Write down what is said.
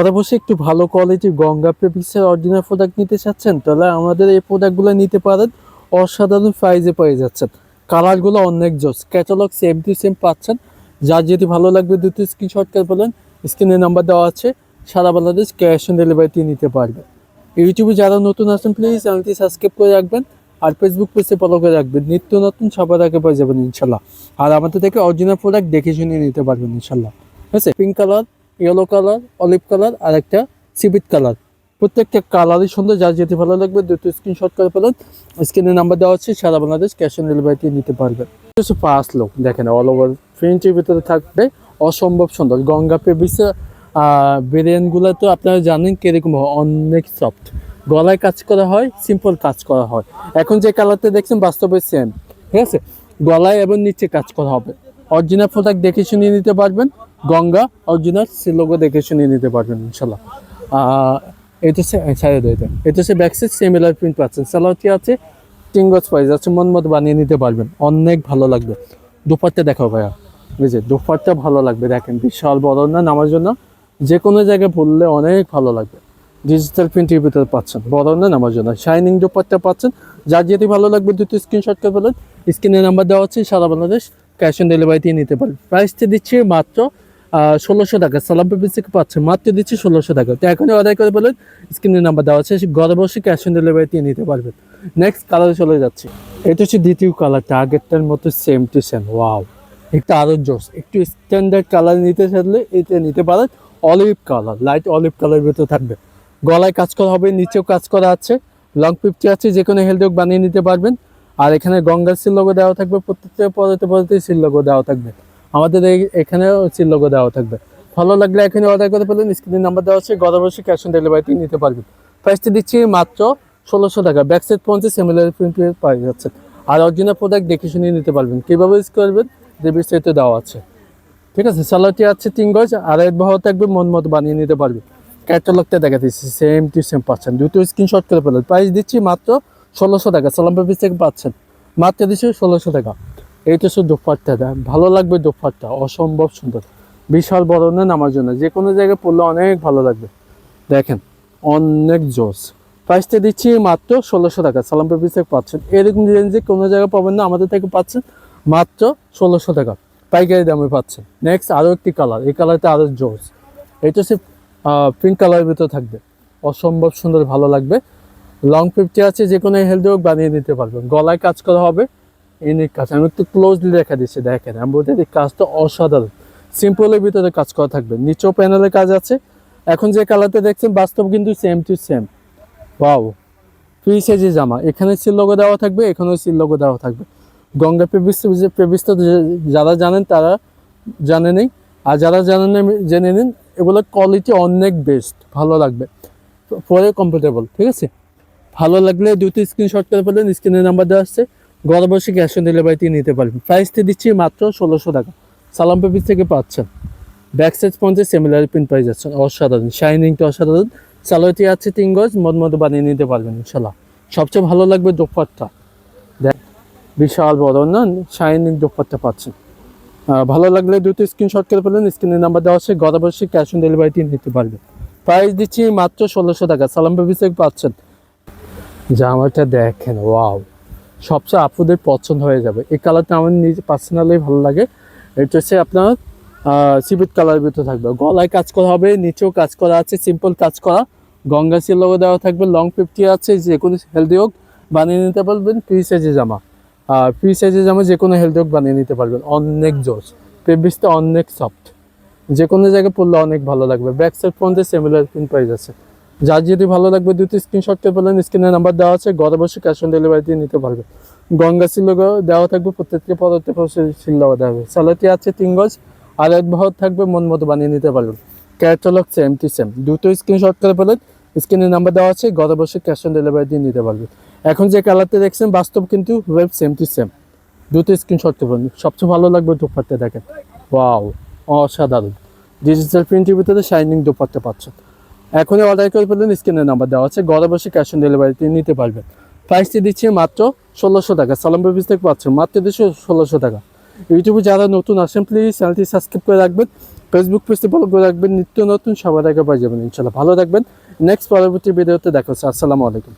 বসে একটু ভালো কোয়ালিটির গঙ্গা পেপিক্সের অরিজিনাল প্রোডাক্ট নিতে চাচ্ছেন, তাহলে আমাদের এই প্রোডাক্টগুলো নিতে পারেন। অসাধারণ প্রাইজে পেয়ে যাচ্ছেন। কালারগুলো অনেক জোস। ক্যাটালগ সেম টু সেম পাচ্ছেন। যার যদি ভালো লাগবে দুটো স্ক্রিনশট করে বলেন স্ক্রিনের নাম্বার দেওয়া আছে। সারা বাংলাদেশ ক্যাশ অন ডেলিভারিতে নিতে পারবে। ইউটিউবে যারা নতুন আছেন প্লিজ চ্যানেলটি সাবস্ক্রাইব করে রাখবেন। আর ফেসবুক পেজে ফলো করে রাখবেন। নিত্য নতুন সবার আগে পেয়ে যাবেন, ইনশাল্লাহ। আর আমাদের থেকে অরিজিনাল প্রোডাক্ট দেখে শুনে নিতে পারবেন, ইনশাল্লাহ। ঠিক আছে? Pink colour yellow colour olive colour আর একটা সিবিট কালার প্রত্যেকটা কালারই সুন্দর যার যেতে ভালো লাগবে দুটো স্ক্রিনশট করে ফেলেন। স্ক্রিনে নাম্বার দেওয়া হচ্ছে সারা বাংলাদেশ ক্যাশ অন ডেলিভারিতে নিতে পারবেন পাঁচ লোক দেখেন অল ওভার ফ্রেঞ্চের ভিতরে থাকবে অসম্ভব সুন্দর। গঙ্গা পেবিসে বিরিয়ানিগুলো তো আপনারা জানেন কীরকম হয়, অনেক সফট গলায় কাজ করা হয় সিম্পল কাজ করা হয়। এখন যে কালারটা দেখছেন বাস্তবে সেম ঠিক আছে? গলায় এবং নিচে কাজ করা হবে। অরিজিনাল প্রোডাক্ট দেখে শুনিয়ে নিতে পারবেন। গঙ্গা অরিজিনাল সিলোগো দেখে শুনিয়ে নিতে পারবেন, ইনশাল্লাহ। এটা হচ্ছে ছাড়ে দেয় এটা এটা হচ্ছে ব্যাকসাইড সিমিলার প্রিন্ট পাচ্ছেন। সালোয়ারটি আছে? টিঙ্গজ প্রাইস আছে মন মতো বানিয়ে নিতে পারবেন। অনেক ভালো লাগবে। দুপারটা দেখাও ভাইয়া। বুঝে দুপারটা ভালো লাগবে, দেখেন, বিশাল বড় না, নামার জন্য? যে কোনো জায়গায় পড়লে অনেক ভালো লাগবে। ডিজিটাল প্রিন্টের ভিতরে পাচ্ছেন। বড় না, নামার জন্য? শাইনিং দুপারটা পাচ্ছেন। যার যেটি ভালো লাগবে, দুটো স্ক্রিনশট করে ফেলেন। স্ক্রিনের নাম্বার দেওয়া হচ্ছে সারা বাংলাদেশ ক্যাশ অন ডেলিভারিতে নিতে পারবেন। প্রাইসটা দিচ্ছি মাত্র ষোলোশো টাকা। সালাম পেপিস থেকে পাচ্ছে, মাত্র দিচ্ছি ষোলোশো টাকা। তো এখনই অর্ডার করে বলেন স্ক্রিনের নাম্বার দেওয়া আছে ঘরে বসে ক্যাশ অন ডেলিভারিতে নিতে পারবেন নেক্সট কালারে চলে যাচ্ছে। এটা হচ্ছে দ্বিতীয় কালারটা আগেরটার মতো সেম টু সেম ওয়াও একটা আরও জোস, একটু স্ট্যান্ডার্ড কালার নিতে চাইলে এটা নিতে পারেন olive colour light olive colour ভিতরে থাকবে। গলায় কাজ করা হবে, নিচেও কাজ করা আছে লং ফিফটি আছে, যে কোনো হেলথ বানিয়ে নিতে পারবেন। আর এখানে গঙ্গার সিল লোগো দেওয়া থাকবে, প্রত্যেকটা পরতে পরতে সিল লোগো দেওয়া থাকবে। আমাদের এখানেও সিল লোগো দেওয়া থাকবে। ভালো লাগলে এখানে অর্ডার করে ফেলেন স্ক্রিনের নাম্বার দেওয়া আছে গত বসে ক্যাশ অন ডেলিভারিতে নিতে পারবেন। প্রাইসটি দিচ্ছি মাত্র ষোলোশো টাকা ব্যাক সাইড পৌঁছে সিমিলার প্রিন্ট পাওয়া যাচ্ছে। আর অরিজিনাল প্রোডাক্ট দেখে শুনে নিতে পারবেন, কীভাবে ইউজ করবেন যে বিস্তারিত দেওয়া আছে। ঠিক আছে সালোয়ারটি আছে তিন গজ, আর এক বহ থাকবে মন মতো বানিয়ে নিতে পারবে ক্যাটালগটা দেখা দিচ্ছি সেম টু সেম পাচ্ছেন। দুটো স্ক্রিনশট করে ফেলেন। প্রাইস দিচ্ছি মাত্র ষোলোশো টাকা, সালাম পেপিস থেকে পাচ্ছেন। মাত্র দিচ্ছি ষোলোশো টাকা। এইটা শুধু দোপারটা ভালো লাগবে দোপারটা অসম্ভব সুন্দর। বিশাল বড় না নামার জন্য? যে কোনো জায়গায় পড়লে অনেক ভালো লাগবে। দেখেন, অনেক জোস। প্রাইসটা দিচ্ছি মাত্র ষোলোশো টাকা। সালাম পেপিস থেকে পাচ্ছেন। এরকম রেঞ্জে কোনো জায়গায় পাবেন না, আমাদের থেকে পাচ্ছেন মাত্র ষোলোশো টাকা। পাইকারি দামে পাচ্ছেন। নেক্সট আরও একটি কালার এই কালারটা আরও জোস। এটা হচ্ছে পিঙ্ক কালারের ভিতরে থাকবে। অসম্ভব সুন্দর, ভালো লাগবে। লং ফিফটি আছে, যে কোনো হেলদি হোক, বানিয়ে নিতে পারবেন। গলায় কাজ করা হবে। ইউনিক কাজ। আমি একটু ক্লোজলি দেখা দিচ্ছি, দেখেন। এমব্রয়ডারি কাজটা অসাধারণ। সিম্পলের ভিতরে কাজ করা থাকবে। নিচেও প্যানেলের কাজ আছে। এখন যে কালারটা দেখছেন, বাস্তব কিন্তু same to same wow free সাইজের জামা। এখানে সিল দেওয়া থাকবে, এখানেও সিল দেওয়া থাকবে। গঙ্গা পেবিস পেবিস তো যারা জানেন, তারা জানেনই আর যারা জানেন জেনে নিন এগুলোর কোয়ালিটি অনেক বেস্ট ভালো লাগবে। পরে কমফোর্টেবল ঠিক আছে? ভালো লাগলে দুটো স্ক্রিনশট করে ফেলেন স্ক্রিনের নাম্বার দেওয়া আসছে ঘরে বসে ক্যাশ অন ডেলিভারিতে নিতে পারবেন। প্রাইসটি দিচ্ছি মাত্র ষোলোশো টাকা। সালাম পেপিস থেকে পাচ্ছেন। ব্যাক সাইড পর্যন্ত সিমিলার প্রিন্ট পাই যাচ্ছেন। অসাধারণ। শাইনিংটা অসাধারণ। সালোয়ারটি আছে তিন গজ। মদ মতো বানিয়ে নিতে পারবেন ইনশাল্লাহ সবচেয়ে ভালো লাগবে দোপারটা দেখ, বিশাল বড়, না? শাইনিং দোপারটা পাচ্ছেন। ভালো লাগলে দুটো স্ক্রিনশট করে ফেলেন। স্ক্রিনের নাম্বার দেওয়া আছে। ঘরে বসে ক্যাশ অন ডেলিভারিতে নিতে পারবেন। প্রাইস দিচ্ছি মাত্র ষোলোশো টাকা। সালাম পেপিস থেকে পাচ্ছেন। জামাটা দেখেন ওয়াও সবচেয়ে আপুদের পছন্দ হয়ে যাবে। এই কালারটা আমার নিজে পার্সোনালি ভালো লাগে। এটা হচ্ছে আপনার সিবিট কালার ভিতরে থাকবে। গলায় কাজ করা হবে, নিচেও কাজ করা আছে সিম্পল কাজ করা। গঙ্গা সিল লোগো দেওয়া থাকবে লং ফিফটি আছে, যে কোনো হেলদি হোক, বানিয়ে নিতে পারবেন ফ্রি সাইজের জামা। আর ফ্রি সাইজের জামা যে কোনো হেলদি হোক, বানিয়ে নিতে পারবেন। অনেক জোস পেবিসটা অনেক সফট যে কোনো জায়গায় পড়লে অনেক ভালো লাগবে। ব্যাক সাইড পর্যন্ত সিমিলার প্রিন্ট প্রাইস আছে। যার যদি ভালো লাগবে দুটো স্ক্রিনশট করে পেলেন স্ক্রিনের নাম্বার দেওয়া আছে, ঘরে বসে ক্যাশ অন ডেলিভারি দিয়ে নিতে পারবে। গঙ্গা সিলোগো দেওয়া থাকবে, প্রত্যেকটি পদার্থে সিল্লাও দেওয়া হবে স্যালাটি আছে তিন গজ, আর এক বহর থাকবে, মন মতো বানিয়ে নিতে পারবেন। ক্যাটালগ সেম টি সেম দুটো স্ক্রিনশট করে পেলেন স্ক্রিনের নাম্বার দেওয়া আছে, ঘরে বসে ক্যাশ অন ডেলিভারি দিয়ে নিতে পারবে এখন যে কালারটা দেখছেন, বাস্তব কিন্তু ওয়েব সেম টি সেম দুটো স্ক্রিনশট করবেন সবচেয়ে ভালো লাগবে দোপারটা দেখেন। ওয়াও অসাধারণ। ডিজিটাল প্রিন্টের ভিতরে শাইনিং দোপারটা পাচ্ছেন। এখনই অর্ডার করে ফেলুন স্ক্রিনের নাম্বার দেওয়া আছে, ঘরে বসে ক্যাশ অন ডেলিভারিতে নিতে পারবেন। প্রাইসটি দিচ্ছে মাত্র ষোলোশো টাকা, সালাম বেবিস থেকে পাচ্ছেন মাত্র দুশো ষোলোশো টাকা। ইউটিউবে যারা নতুন আসেন প্লিজ চ্যানেলটি সাবস্ক্রাইব করে রাখবেন ফেসবুক পেজটি ফলো করে রাখবেন, নিত্য নতুন সবার আগে পাই যাবেন ইনশাল্লাহ ভালো রাখবেন নেক্সট পরবর্তী ভিডিওতে দেখা হচ্ছে, আসসালামু আলাইকুম।